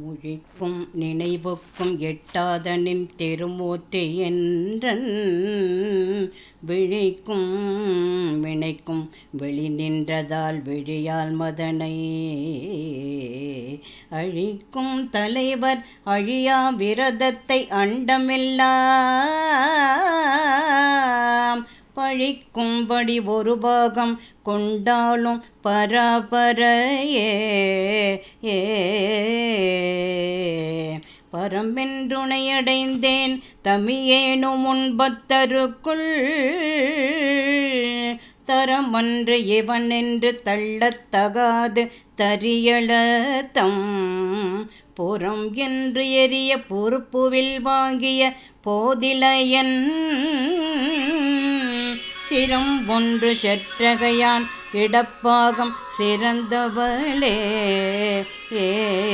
மொழிக்கும் நினைவுக்கும் எட்டாதனின் திருமூர்த்தி என்றன். விழிக்கும் வினைக்கும் வெளி நின்றதால் விழியால் மதனை அழிக்கும் தலைவர் அழியா விரதத்தை அண்டமில்லாம். பழிக்கும்படி ஒரு பாகம் கொண்டாலும் பரபரையே பரமென்றுணையடைந்தேன் தமியேனும் முன்பத்தருக்குள் தரம் இவன் என்று தள்ளத்தகாது தரியளத்தம் புறம் என்று எரிய பொறுப்புவில் வாங்கிய போதிலையன். சிரம் ஒன்று செற்றகையான் இடப்பாகம் சிறந்தவளே. ஏ